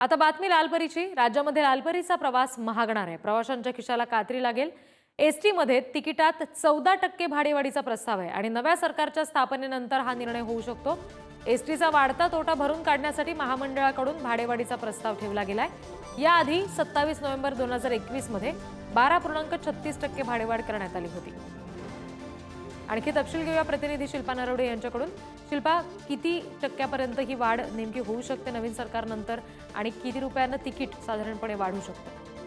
आता बातमी लालपरीची. राज्यामध्ये लालपरीचा प्रवास महागणार आहे. प्रवाशांच्या खिशाला कात्री लागेल. एस टीमध्ये तिकिटात चौदा टक्के भाडेवाढीचा प्रस्ताव आहे आणि नव्या सरकारच्या स्थापनेनंतर हा निर्णय होऊ शकतो. एस टीचा वाढता तोटा भरून काढण्यासाठी महामंडळाकडून भाडेवाढीचा प्रस्ताव ठेवला गेलाय. याआधी सत्तावीस नोव्हेंबर दोन हजार एकवीसमध्ये बारा पूर्णांक छत्तीस टक्के भाडेवाढ करण्यात आली होती. आणखी तपशील घेऊया प्रतिनिधी शिल्पा नरवडे यांच्याकडून. शिल्पा किती टक्क्यापर्यंत ही वाढ नेमकी होऊ शकते नवीन सरकारनंतर? आणि किती रुपयांना तिकीट साधारणपणे वाढू शकतं?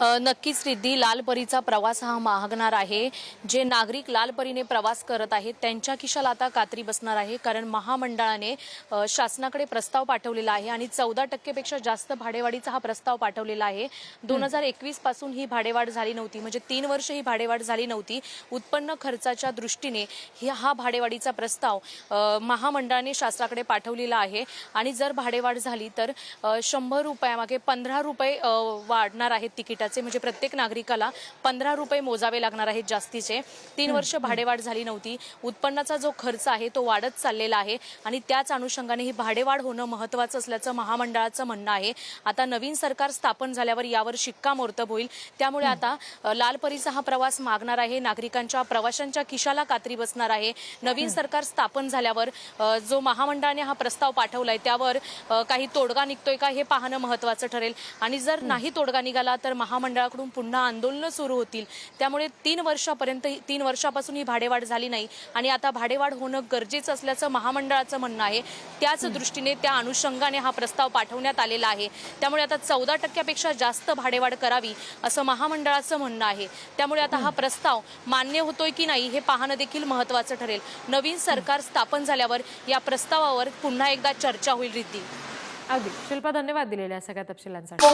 नक्कीच रिद्धी लालपरीचा प्रवास हा महागणार आहे. जे नागरिक लालपरीने प्रवास करत आहेत त्यांच्या खिशाला आता कात्री बसणार आहे कारण महामंडळाने शासनाकडे प्रस्ताव पाठवलेला आहे आणि चौदा टक्केपेक्षा जास्त भाडेवाढीचा हा प्रस्ताव पाठवलेला आहे. दोन हजार एकवीसपासून ही भाडेवाढ झाली नव्हती म्हणजे तीन वर्ष ही भाडेवाढ झाली नव्हती. उत्पन्न खर्चाच्या दृष्टीने ही भाडेवाढीचा प्रस्ताव महामंडळाने शासनाकडे पाठवलेला आहे. आणि जर भाडेवाढ झाली तर शंभर रुपयामागे पंधरा रुपये वाढणार आहेत तिकिटाचे म्हणजे प्रत्येक नागरिकाला पंधरा रुपये मोजावे लागणार आहेत जास्तीचे. तीन वर्ष भाडेवाढ झाली नव्हती. उत्पन्नाचा जो खर्च आहे तो वाढत चाललेला आहे आणि त्याच अनुषंगाने ही भाडेवाढ होणं महत्वाचं असल्याचं महामंडळाचं म्हणणं आहे. आता नवीन सरकार स्थापन झाल्यावर यावर शिक्कामोर्तब होईल. त्यामुळे आता अ, लालपरीचा हा प्रवास मागणार आहे नागरिकांच्या प्रवाशांच्या खिशाला कात्री बसणार आहे. नवीन सरकार स्थापन झाल्यावर जो महामंडळाने हा प्रस्ताव पाठवलाय त्यावर काही तोडगा निघतोय का हे पाहणं महत्वाचं ठरेल. आणि जर नाही तोडगा निघाला तर महामंडळाकडून पुन्हा आंदोलनं सुरू होतील. त्यामुळे तीन वर्षापर्यंत तीन वर्षापासून ही भाडेवाढ झाली नाही आणि आता भाडेवाढ होणं गरजेचं असल्याचं महामंडळाचं म्हणणं आहे. त्याच दृष्टीने त्या अनुषंगाने हा प्रस्ताव पाठवण्यात आलेला आहे. त्यामुळे आता चौदा टक्क्यापेक्षा जास्त भाडेवाढ करावी असं महामंडळाचं म्हणणं आहे. त्यामुळे आता हा प्रस्ताव मान्य होतोय की नाही हे पाहणं देखील महत्वाचं ठरेल. नवीन सरकार स्थापन झाल्यावर या प्रस्तावावर पुन्हा एकदा चर्चा होईल रिद्धी. अगदी. शिल्पा धन्यवाद दिलेल्या सगळ्या तपशिलांसाठी.